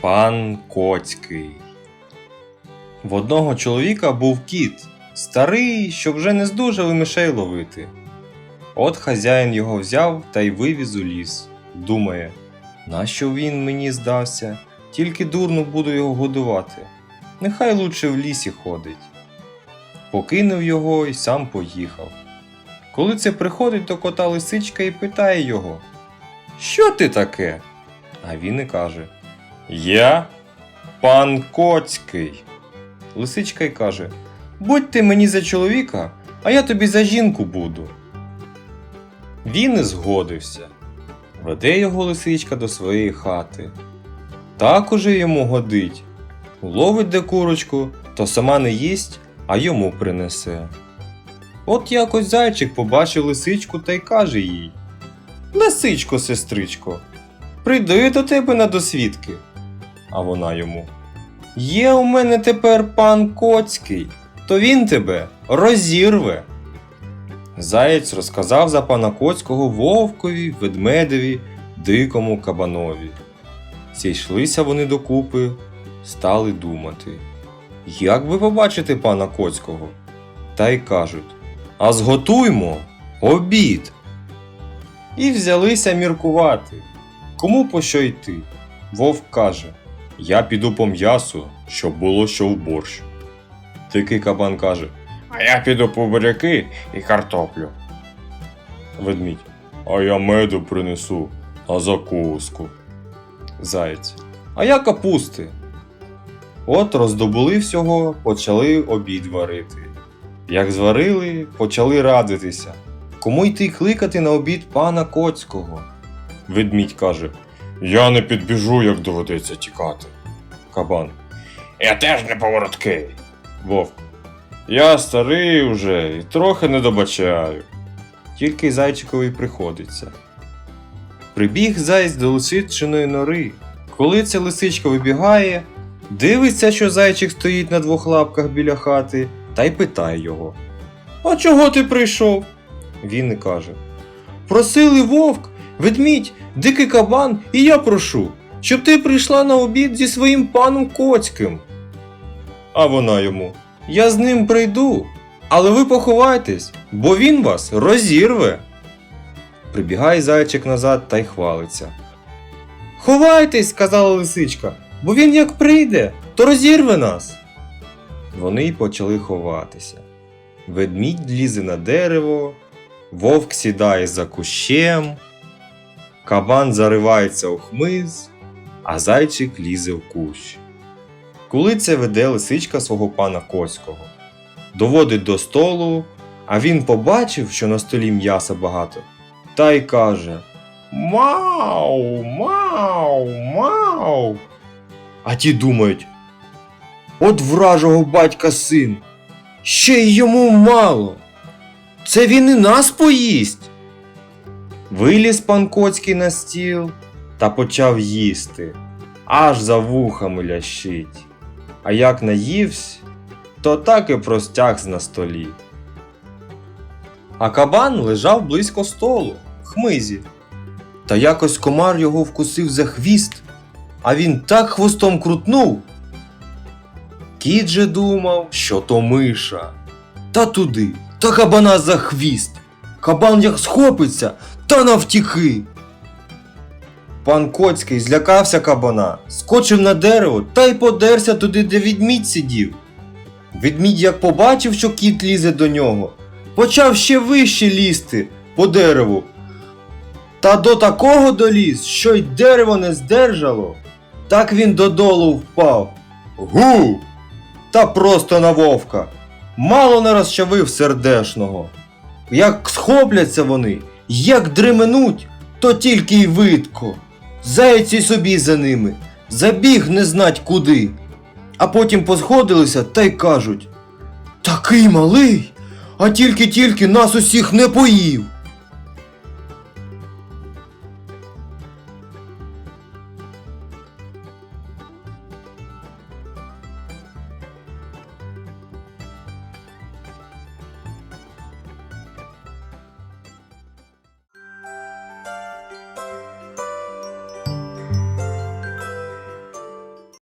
Пан Коцький. В одного чоловіка був кіт, старий, що вже не здужав і мишей ловити. От хазяїн його взяв та й вивіз у ліс. Думає, нащо він мені здався, тільки дурно буду його годувати. Нехай лучше в лісі ходить. Покинув його і сам поїхав. Коли це приходить до кота лисичка і питає його: Що ти таке? А він і каже: Я пан Коцький. Лисичка й каже: Будь ти мені за чоловіка, а я тобі за жінку буду. Він і згодився. Веде його лисичка до своєї хати. Так уже йому годить. Ловить де курочку, то сама не їсть, а йому принесе. От якось зайчик побачив лисичку та й каже їй: Лисичко, сестричко, прийду я до тебе на досвідки. А вона йому: Є у мене тепер пан Коцький, то він тебе розірве. Заєць розказав за пана Коцького вовкові, ведмедеві, дикому кабанові. Зійшлися вони докупи, стали думати. Як би побачити пана Коцького? Та й кажуть: А зготуймо обід. І взялися міркувати. Кому по що йти? Вовк каже: Я піду по м'ясу, щоб було що в борщ. Дикий кабан каже: А я піду по буряки і картоплю. Ведмідь. А я меду принесу на закуску. Заєць. А я капусти. От роздобули всього, почали обід варити. Як зварили, почали радитися. Кому йти кликати на обід пана Коцького? Ведмідь каже: Я не підбіжу, як доведеться тікати. Кабан. Я теж не повороткий. Вовк. Я старий уже і трохи не добачаю. Тільки зайчикові приходиться. Прибіг зайць до лисичиної нори. Коли ця лисичка вибігає, дивиться, що зайчик стоїть на двох лапках біля хати, та й питає його: А чого ти прийшов? Він і каже: Просили вовк, ведмідь, дикий кабан, і я прошу, щоб ти прийшла на обід зі своїм паном Коцьким. А вона йому: Я з ним прийду, але ви поховайтесь, бо він вас розірве. Прибігає зайчик назад та й хвалиться. Ховайтесь, сказала лисичка, бо він як прийде, то розірве нас. Вони й почали ховатися. Ведмідь лізе на дерево, вовк сідає за кущем, кабан заривається у хмиз, а зайчик лізе в кущ. Коли це веде лисичка свого пана Коцького, доводить до столу, а він побачив, що на столі м'яса багато, та й каже Мау, мау, мау. А ті думають, от вражого батька син, ще й йому мало. Це він і нас поїсть. Виліз пан Коцький на стіл та почав їсти, аж за вухами лящить. А як наївсь, то так і простяг на столі. А кабан лежав близько столу, в хмизі. Та якось комар його вкусив за хвіст, а він так хвостом крутнув. Кіт же думав, що то миша. Та туди, та кабана за хвіст. Кабан як схопиться, та навтіки. Пан Коцький злякався кабана, скочив на дерево та й подерся туди, де відмідь сидів. Відмідь як побачив, що кіт лізе до нього, почав ще вище лізти по дереву. Та до такого доліз, що й дерево не здержало. Так він додолу впав. Гу! Та просто на вовка. Мало не розчавив сердешного. Як схопляться вони, як дременуть, то тільки й видко. Зайці собі за ними, забіг не знать куди. А потім посходилися та й кажуть: Такий малий, а тільки-тільки нас усіх не поїв.